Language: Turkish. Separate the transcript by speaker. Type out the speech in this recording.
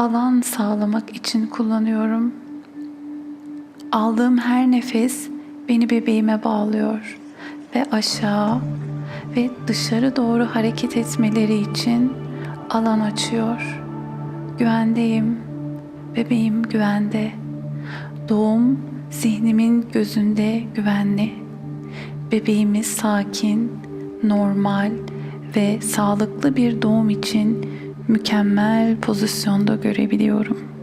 Speaker 1: alan sağlamak için kullanıyorum. Aldığım her nefes beni bebeğime bağlıyor ve aşağı ve dışarı doğru hareket etmeleri için alan açıyor. Güvendeyim. Bebeğim güvende. Doğum zihnimin gözünde güvenli. Bebeğimiz sakin, normal ve sağlıklı bir doğum için mükemmel pozisyonda görebiliyorum.